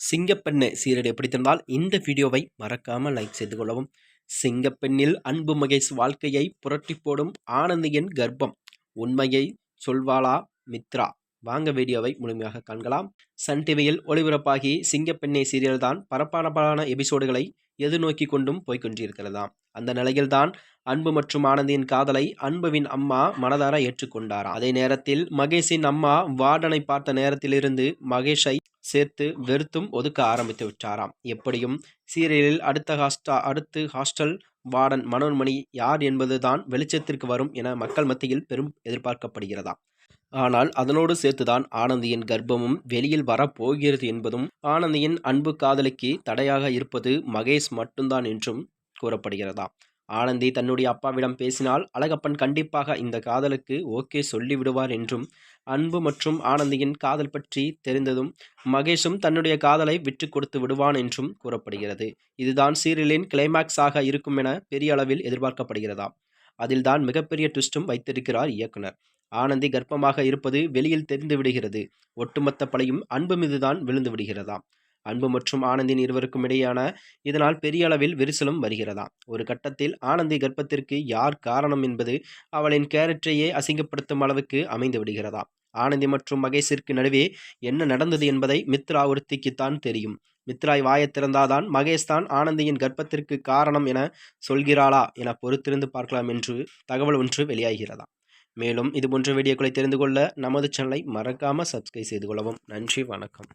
சிங்கப்பெண்ணு serial பிடித்திருந்தால் இந்த வீடியோவை மறக்காமல் லைக் செய்து கொள்ளவும். சிங்கப்பெண்ணில் அன்பு மகேஷ் வாழ்க்கையை புரட்டி போடும் ஆனந்தியின் கர்ப்பம். உண்மையை சொல்வாளா மித்ரா? வாங்க வீடியோவை முழுமையாக காண்கலாம். சன் டிவியில் ஒளிபரப்பாகி சிங்கப்பெண்ணை சீரியல் தான் பரபரப்பான எபிசோடுகளை எதிர்நோக்கி கொண்டும் போய்கொண்டிருக்கிறதாம் அந்த நிலையில்தான் அன்பு மற்றும் ஆனந்தியின் காதலை அன்புவின் அம்மா மனதார ஏற்றுக்கொண்டாராம் அதே நேரத்தில் மகேஷின் அம்மா வார்டனை பார்த்த நேரத்திலிருந்து மகேஷை சேர்த்து வெறுத்தும் ஒதுக்க ஆரம்பித்து விட்டாராம். எப்படியும் சீரியலில் அடுத்த ஹாஸ்டா அடுத்து ஹாஸ்டல் வார்டன் மனோன்மணி யார் என்பதுதான் வெளிச்சத்திற்கு வரும் என மக்கள் மத்தியில் பெரும் எதிர்பார்க்கப்படுகிறதாம். ஆனால் அதனோடு சேர்த்துதான் ஆனந்தியின் கர்ப்பமும் வெளியில் வரப்போகிறது என்பதும் ஆனந்தியின் அன்பு காதலிக்கு தடையாக இருப்பது மகேஷ் மட்டும்தான் என்றும் கூறப்படுகிறதாம். ஆனந்தி தன்னுடைய அப்பாவிடம் பேசினால் அழகப்பன் கண்டிப்பாக இந்த காதலுக்கு ஓகே சொல்லிவிடுவார் என்றும் அன்பு மற்றும் ஆனந்தியின் காதல் பற்றி தெரிந்ததும் மகேஷும் தன்னுடைய காதலை விட்டு கொடுத்து விடுவான் என்றும் கூறப்படுகிறது. இதுதான் சீரியலின் கிளைமேக்ஸாக இருக்கும் என பெரிய அளவில் எதிர்பார்க்கப்படுகிறதாம் அதில்தான் மிகப்பெரிய ட்விஸ்டும் வைத்திருக்கிறார் இயக்குனர். ஆனந்தி கர்ப்பமாக இருப்பது வெளியில் தெரிந்து விடுகிறது. ஒட்டுமொத்த பழையும் அன்பு மீதுதான் விழுந்து விடுகிறதாம். அன்பு மற்றும் ஆனந்தின் இருவருக்கும் இடையான இதனால் பெரிய அளவில் விரிசலும் வருகிறதாம் ஒரு கட்டத்தில் ஆனந்தி கர்ப்பத்திற்கு யார் காரணம் என்பது அவளின் கேரக்டரையே அசிங்கப்படுத்தும் அளவுக்கு அமைந்து விடுகிறதாம் ஆனந்தி மற்றும் மகேஷிற்கு நடுவே என்ன நடந்தது என்பதை மித்ரா ஒருத்திக்குத்தான் தெரியும். மித்ராய் வாயத் திறந்தாதான் மகேஷ் தான் ஆனந்தியின் கர்ப்பத்திற்கு காரணம் என சொல்கிறாளா என பொறுத்திருந்து பார்க்கலாம் என்று தகவல் ஒன்று வெளியாகிறதா? மேலும் இது போன்ற வீடியோக்களை தெரிந்து கொள்ள நமது சேனலை மறக்காமல் சப்ஸ்கிரைப் செய்து கொள்ளவும். நன்றி வணக்கம்.